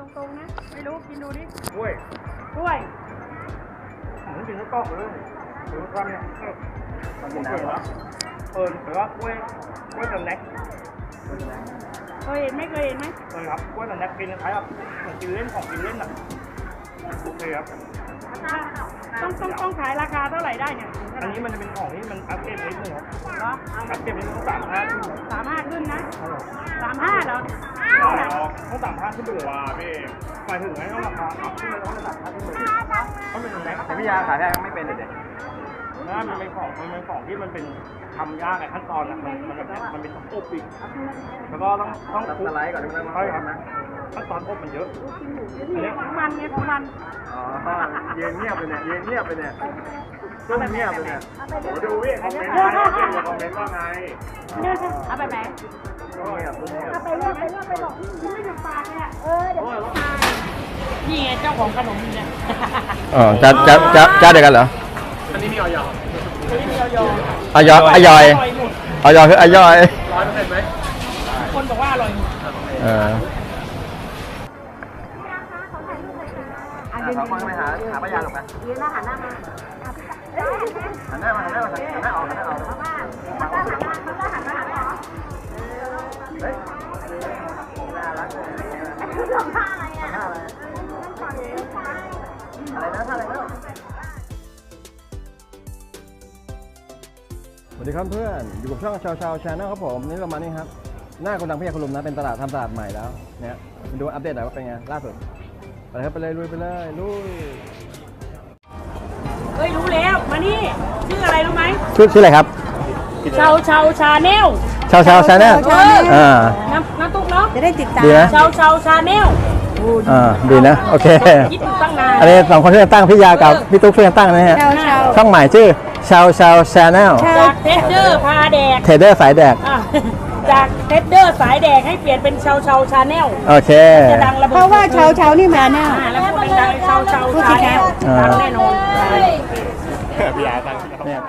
ตรงๆนะ ไม่รู้กินดูดิกล้วยกล้วยผมกินข้าวกล้องเลยหรือว่าเนี่ยเออมันกินน้ำเหรอเออหรือว่ากล้วยกล้วยสแน็คเคยเห็นไหมเคยเห็นไหมเคยครับกล้วยสแน็คกินคล้ายแบบเหมือนกินเล่นของกินเล่นอะโอเคครับต้องต้องต้องขายราคาเท่าไหร่ได้เนี่ย อันนี้มันจะเป็นของที่มันอัพเกรดนิดนึงครับเหรออัพเกรดนิดนึงต้องสามห้าขึ้นสามห้าขึ้นนะสามห้าเหรอ ต้องสามห้าขึ้นไปเลยว่าพี่หมายถึงไงต้องราคาอัพขึ้นเลยต้องสามห้าขึ้นเลยเพราะมันเป็นแน็คแต่พี่ยาขายได้ไม่เป็นเด็กนะมันเป็นของมันเป็นของที่มันเป็นทำยากไงขั้นตอนอะมันมันแบบมันเป็นต้องอบอีกแล้วก็ต้องต้องๆคลุกสไลด์ก่อนใช่ไหมใช่ครับนะขั้นตอนอบมันเยอะอันนี่เนี้ยของมันเนี่ยของมันอ๋อยืนเงียบเลยเนี่ยยืนเงียบเลยเนี่ยซุ่มเงียบเลยเนี่ยผมดูพี่คอมเมนต์มาคอมเมนต์ว่าไงเอาไปไหนซุ่ม อไปเลือกไปเลือกไปบอกไม่ถึงปากเนี่ยเออเดี๋ยวนี่ไงเจ้าของขนมเนี่ยอ๋อจะจะจะจะเดียวกันเหรออันนี้มีออยอเฮ้ยเดียวยออยอยอยอยออยออยคืออยอยร้อยเปอร์เซ็นต์ไหมคนบอกว่าอร่อยหมดเอออะเขาฟังไปหาหาพยานหรอกนะยืนหน้าหันหน้ามาหันหน้ามาหันหน้ามาหันหน้าออกหันหน้าออกมาออกหลังเฮ้ยน่ารักเลย ท่าอะไรอะไรนะท่าอะไรนะสวัสดีครับเพื่อนอยู่กับช่องชาวชาวชาแนลครับผมนี่เรามานี่ครับ หน้าโกดังพยาคลุมนะเป็นตลาดทำตลาดใหม่แล้วเนี่ยมาดูอัปเดตหน่อยว่าเป็นไงล่าสุดไปเลยครับไปเลยลุยไปเลยลุยเฮ้ยรู้แล้วมานี่ชื่ออะไรรู้ไหมชื่อชื่ออะไรครับชาวชาวชาแนล ชาวชาวชาแนลเอออ่าน้ำน้ำตุ๊กเนาะจะได้ติดตามดีนะชาวชาวชาแนลอ่าดีนะ โอเค คิดอยู่ตั้งนานอันนี้สองคนช่วยกันตั้งพี่ยากับพี่ตุ๊กช่วยกันตั้งนะฮะชาวชาวช่องใหม่ชื่อชาวชาวชาแนลจากเทสเดอร์พาแดกเทรดเดอร์สายแดก อะจากเทสเดอร์สายแดกให้เปลี่ยนเป็นชาวชาวชาแนลโอเค จะดังระเบิดเพราะว่าชาวชาวนี่มาแน่อ่าแล้วพูดดังๆชาวชาวชาแนลอ่าดังแน่นอนพี่อาตั้งเนี่ย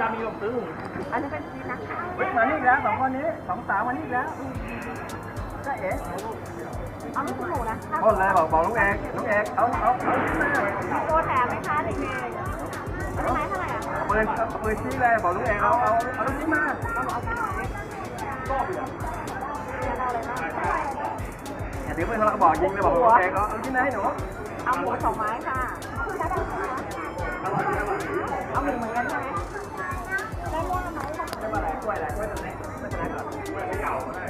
ยามีลมซื้อเฮ้ย มานี่อีกแล้วสองคนนี้สองสาวมานี่อีกแล้วจ้าเอ๋เอาไม่ใช่หนูนะคนเลยบอกบอกลุงเอกลุงเอกเอาเอาเอาชิ้นมาตัวแถมไหมคะเด็กเอาปืนเอาปืนชี้เลยบอกลุงเอกเอาเอาเอาลูกชิ้นมาอย่าถือปืนเขาบอกยิงเลยบอกลุงเอกเอาเอาชิ้นไหนให้หนูๆเอาหมูสองไม้ค่ะเอาหมูเหมือน วยอะไรกล้วยตัวไหนกล้วยตัวไหนก่อนกล้วยเขย่าได้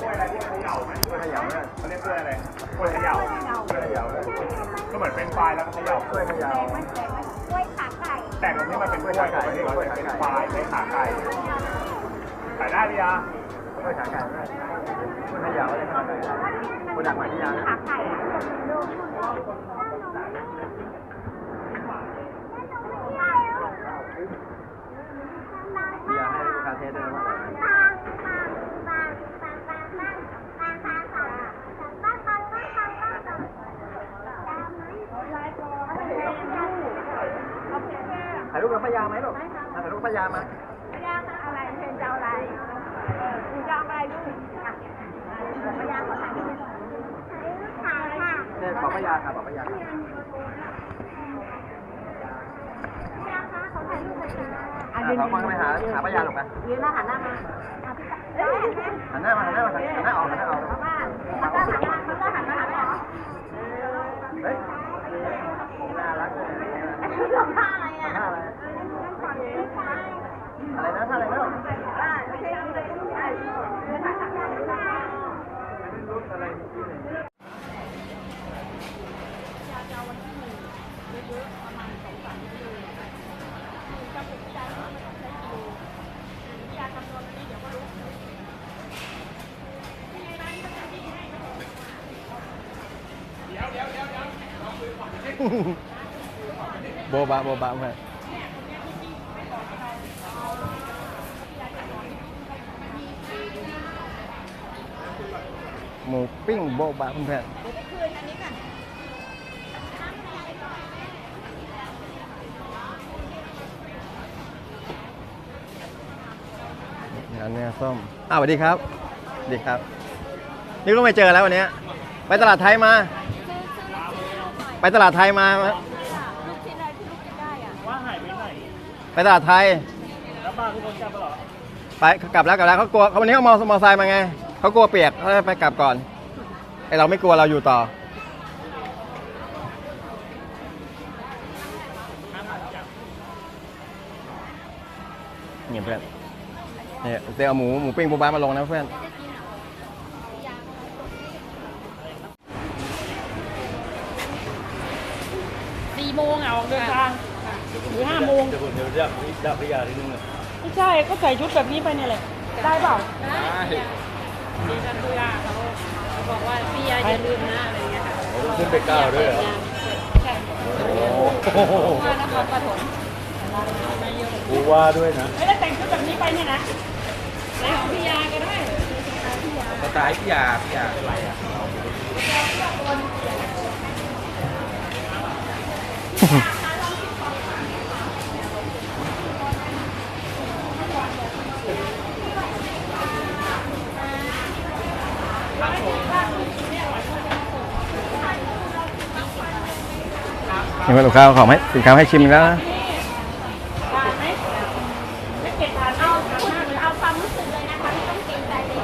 กล้วยอะไรกล้ยเขย่าไหมกล้วยเขย่าเนี่ยเขาเรียกกล้วยอะไรกล้วยเขย่ากล้วยเขย่าเลยก็เหมือนเป็นไฟล์แล้วก็เขย่ากล้วยเขย่าแต่ตรงนี้มันเป็นกล้วยไก่ไม่ใช่กล้วยเป็นไฟล์ไม่ขาไก่ขายได้พี่อากล้วยขาไก่ด้วยกล้วยเขย่าอะไรขาไก่กล้วยดักหมายที่ยางขาไก่พี่ยาให้ลูกค้ เทสด้วยนะว่าถ่ายรูปกับพยาไหมลูกถ่ายรูปพยามาอะไรเพนจะเอาอะไรคุณจะเอาอะไรลูกเนี่ยขอพยาค่ะขอพยาค่ะ อันอะนี้ขอฟังไปหาหาพยาหรอกนะยืนหน้าหันหน้ามาหันหน้ามาหันหน้ามาหันหน้าออกหันหน้าออกเฮ้ยน่ารักเลยทำท่าอะไรอะท่าอะไรอะไรนะท่าอะไร โบบะโบบะไปหมูปิ้งโบบะเพื่นๆงานเนื้อส้ม อ้าวสวัสดีครับ ดีครับ นี่ก็ไม่เจอแล้ววันนี้ ไปตลาดไทยมา ตลาดไทยมาลูกชิ้นอะไรที่ลูกกินได้อะว่าหายไปไหน ไปตลาดไทย แล้วบ้านทุกคนกลับไปหรอไปกลับแล้วกลับแล้วเขากลัวเขาวันนี้เขามอมอไซค์มาไงเขากลัวเปียกเขาเลยไปกลับก่อนไอเราไม่กลัวเราอยู่ต่อเนี่ยเพื่อนเนี่ยเดี๋ยวเอาหมูหมูปิ้งปูบ้ามาลงนะเพื่อน โมงอะออกเดินทางหรือห้าโมงเดี๋ยวผมเดี๋ยวเรียกดับพยาที่นึงเลยไม่ใช่ก็ใส่ชุดแบบนี้ไปเนี่ยแหละ ได้เปล่ามีกันตุยาเขาบอกว่าพี่ยาอย่าลืมนะอะไรเงี้ยค่ะขึ้นไปก้าวด้วยเหรอใช่โอ้โหว่านครปฐมกูว่าด้วยนะไม่ได้แต่งชุดแบบนี้ไปเนี่ยนะในของพี่ยาก็ได้สไตล์พี่ยาพี่ยาอะไรอะ ยังไงลูกค้าเอาของให้สินค้าให้ชิมแล้วนะ ทานไหมไม่เก็บทานเอาคุณเอาความรู้สึกเลยนะคะไม่ต้องเกรงใจเลย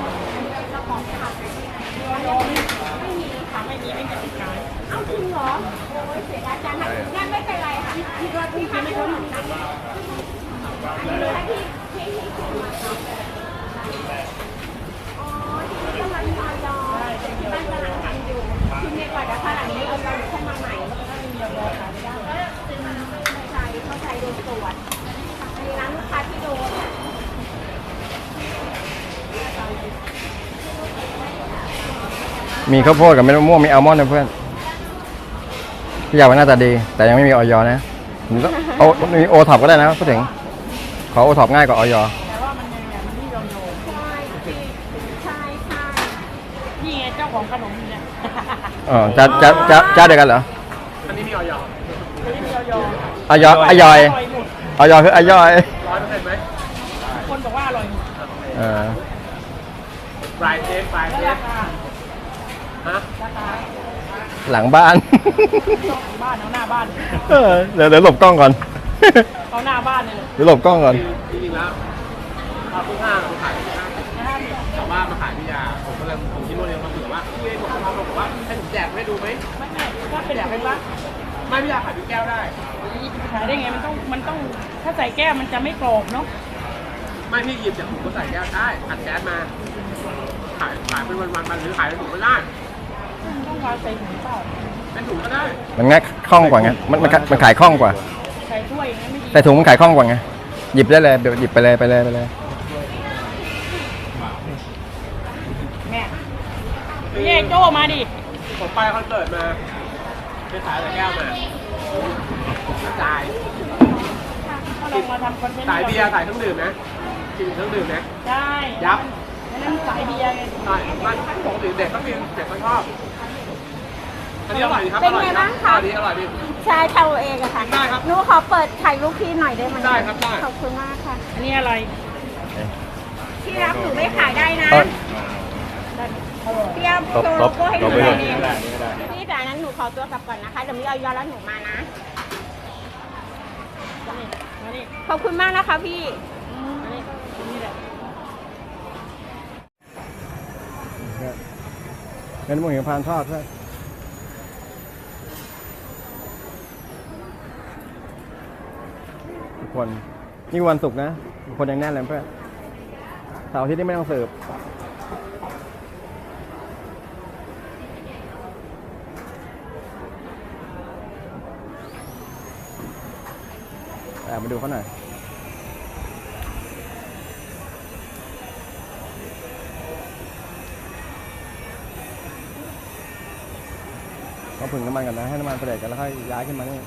เราของขาดไม่มีค่ะไม่มีไม่มีติดการเอา จริงเหรอโอ้ยเสียดายจังค่ะงั้นไม่เป็นไรค่ะที่ว่าที่ทำไม่รู้เหมือนกันอันนี้ถ้าที่ที่ที่ที่มาอ๋อที่กำลังรอยอบ้านกำลังทำอยู่ที่เรียกว่าจะขนาดนี้เราเราแค่มาใหม่แล้วก็มีรอขายไม่ได้ก็จึงเข้าใจเข้าใจโดนตรวจในร้านลูกค้าที่โดนเนี่ยมีข้าวโพดกับเม็ดมะม่วงมีอัลมอนด์นะเพื่อน พี่ยาว่าหน้าตาดี แต่ยังไม่มีออยนะผมก็เอามีโอท็อปก็ได้นะพูดถึง ขอโอท็อปง่ายกว่าออยแต่ว่ามันยังไงมันไม่ยอมโยนใช่ใช่ใช่นี่ไงเจ้าของขนมเนี่ยเออจะจะจะจะเดียวกันเหรออันนี้มีออยไม่ได้มีออยออยอยอยอร่อยหมดออยคือออยร้อยเปอร์เซ็นต์ไหมคนบอกว่าอร่อยหมดเออปลายเทสปลายแล้วเทราสคาฮะราคา หลังบ้าน บ้านเอาหน้าบ้านเออเดี๋ยวเดี๋ยวหลบกล้องก่อน เอาหน้าบ้านเลยเลยเดี๋ยวหลบกล้องก่อน จริงๆแล้วพาผู้ห้างผมขายที่ห้างนะฮะแต่ว่ามาขายพี่ยาผมก็เลยผมคิดว่าเนี่ยมาเผื่อว่าพี่เองผมมาบอกว่าให้ผมแจกให้ดูไหมไม่ไม่ถ้าเป็นแบบเป็นว่าไม่พี่ยาขายพี่แก้วได้ขายได้ไงมันต้องมันต้องถ้าใส่แก้วมันจะไม่กรอบเนาะไม่พี่หยิบจากถุงก็ใส่แก้วได้อัดแก๊สมาขายขายเป็นวันๆมันหรือขายเป็นถุงก็ได้มันต้อง วางใส่ถุงเปล่าเป็นถุงก็ได้มันง่ายคล่องกว่าไงมันมันมันขายคล่องกว่า ใส่ถ้วยอย่างนี้ไม่ดีใส่ถุงมันขายคล่องกว่าไงหยิบได้เลยเดี๋ยวหยิบไปเลยไปเลยไปเลยแม่พี่เอกโจ้มาดิผมไปคอนเสิร์ตมาไปขายแต่แก้วมาจ่ายก็ลองมาทำคอนเทนต์สายเบียร์สายเครื่องดื่มนะกินเครื่องดื่มนะได้ยับอันนั้นสายเบียร์ไงใช่มันปกติเด็กก็กินเด็กก็ชอบ อันนี้อร่อยดีครับเป็นไงบ้างคะอร่อยดีอร่อยดี ใช่ทำเอาเองอะค่ะได้ครับหนูขอเปิดถ่ายรูปพี่หน่อยได้ไหมได้ครับได้ ขอบคุณมากค่ะ อันนี้อะไร ที่รักหนูไม่ขายได้นะเอ้ยพี่เอาตบโชว์โลโก้ให้ตดูบไปหเถน่ออะยดิพี่แต่อันนั้นหนูขอตัวกลับก่อนนะคะ เดี๋ยวมีเอายอแล้วหนูมานะมาดิขอบคุณมากนะคะพี่มาดินี่แหละเป็นหมูหิมพานต์ทอดด้วยทุก คน นี่วันศุกร์นะ คนยังแน่นเลยเพื่อนเสาร์อาทิตย์นี่ไม่ต้องเสิร์ฟแอบมาดูเขาหน่อยต้องผึ่งน้ำมันกันนะ ให้น้ำมันเสด็จกันแล้วค่อยย้ายขึ้นมานี่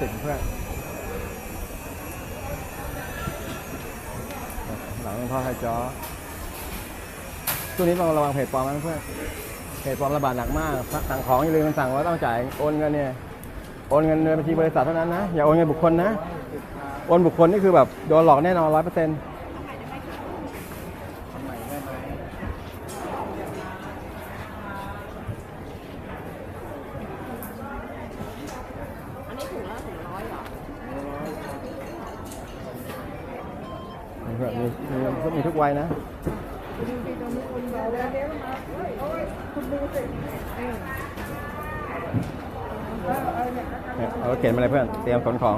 สิบเพื่อนหลังทอไข่จ้อช่วงนี้ต้องระวังเพจปลอมนะเพื่อนเพจปลอมระบาดหนักมาก สั่งของอย่าลืมสั่งว่าต้องจ่ายโอนเงินเนี่ยโอนเงินในบัญชีบริษัทเท่านั้นนะอย่าโอนเงินบุคคลนะโอนบุคคลนี่คือแบบโดนหลอกแน่นอนร้อยเปอร์เซ็นต์ อันนี้ถุงละถุงร้อยเหรอ เพื่อน มีมีมีทุกวัยนะเนี่ยเอารถเข็นมาเลยเพื่อน เตรียมขนของ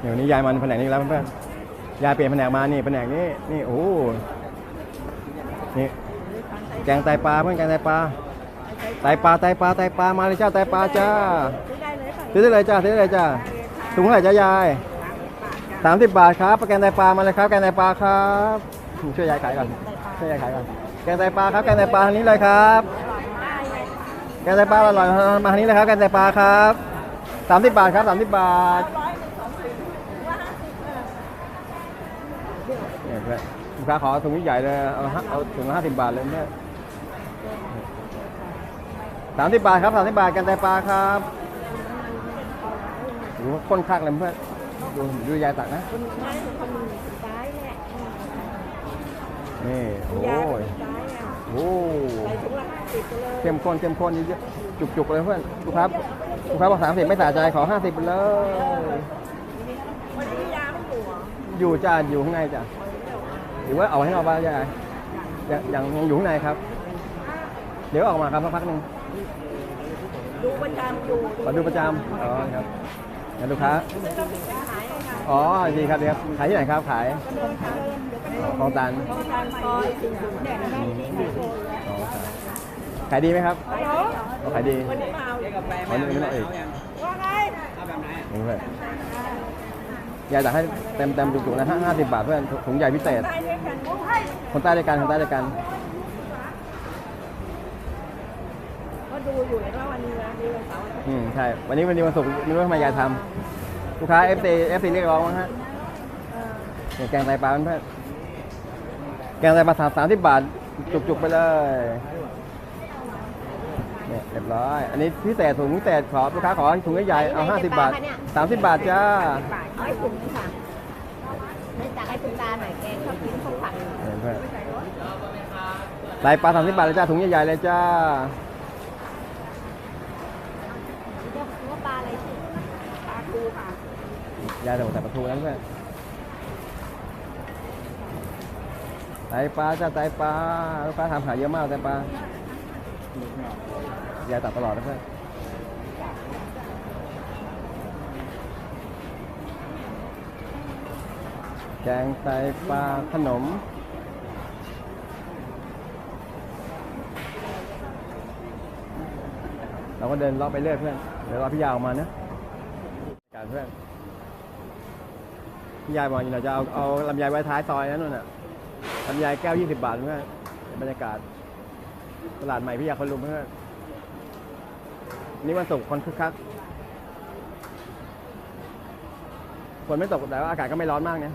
เดี๋ยวนี้ยายมันแผนกนี้แล้วเพื่อนยายเปลี่ยนแผนกมานี่แผนกนี้นี่โอ้โหนี่แกงไตปลาเพื่อนแกงไตปลาไตปลาไตปลาไตปลามาเลยจ้าไตปลาจ้าซื้อได้เลยจ้าซื้อได้เลยจ้า ถุงเท่าไหร่จ้ายายสามสิบบาทครับแกงไตปลามาเลยครับแกงไตปลาครับช่วยยายขายก่อนช่วยยายขายก่อนแกงไตปลาครับแกงไตปลาทางนี้เลยครับแกงไตปลาอร่อยมาทางนี้เลยครับแกงไตปลาครับสามสิบบาทครับสามสิบบาทเนี่ยเพื่อนลูกค้าขอถุงใหญ่เลยเอาห้าเอาถุงละห้าสิบบาทเลยเนี่ยสามสิบบาทครับสามสิบบาทแกงไตปลาครับ ดูข้นคักเลยเพื่อนดูดูยายตักนะ คนซ้ายคนหนึ่งซ้ายเนี่ยนี่โอ้ยายยซ้ายอะโอ้ใส่ถุงละห้าสิบไปเลยเข้มข้นเข้มข้นเยอะๆจุกๆเลยเพื่อนลูกค้าลูกค้าบอกสามสิบไม่สะใจขอห้าสิบไปเลย วันนี้ยาไม่อยู่เหรออยู่จ้าอยู่ข้างในจ้ะหรือว่าเอาให้นอกบ้านยายยังยังยังอยู่ข้างในครับ เดี๋ยวออกมาครับสักพักหนึ่งดูประจำอยู่มาดูประจำอ๋อครับ งั้นลูกค้าอ๋อดีครับดีครับ ขายที่ไหนครับ ขายคลองตันขายดีไหมครับ ขายดีวันนี้มาเอาอ๋อนี่ไม่ต้องอีกว่าไงนี่เพื่อยายจะให้เต็มเต็มจุกๆนะห้าสิบบาทเพื่อนถุงใหญ่พิเศษ คนใต้ด้วยกันคนใต้ด้วยกันก็ดูอยู่เห็นว่ อาทิตย์อืมใช่ วันนี้วันนี้วันศุกร์ไม่รู้ทำไมยายทำลูกค้า FC FC เรียกร้องมั้งฮะเนี่ยแกงไตปลาเพื่อนแกงไตปลาสามสามสิบบาท จุกๆไปเลยเนี่ยเรียบร้อย อันนี้พิเศษถุงพิเศษขอลูกค้าขอถุงใหญ่ๆเอาห้าสิบบาทสามสิบบาทจ้าเอาไอ้ถุงนี้ค่ะไม่จากไอ้คุณตาหน่อยแกชอบกินข้าวผัดเนี่ยเพื่อนไตปลาสามสิบบาทเลยจ้าถุงใหญ่ๆเลยจ้า เรียกว่าปลาอะไรชื่อปลาทูค่ะ ยายแต่แต่ปลาทูนั้นเพื่อนไตปลาจ้าไตปลาลูกค้าถามหาเยอะมากไตปลายายตัดตลอดนะเพื่อนแกงไตปลาขนมเราก็เดินลาะไปเรื่อยเพื่อน เดี๋ยวรอพี่ยาวมาเนะการเพื่อน พี่ยายบอกอยู่เราจะเอาเอาลำไยไว้ท้ายซอยนั้นนู่นน่ะลำไยแก้ว20บาทเพื่อนบรรยากาศ ตลาดใหม่พี่ยาคนลุมเพื่อนนี่วันศุกร์คนคึกคักฝนไม่ตกแต่ว่าอากาศก็ไม่ร้อนมากเนี่ย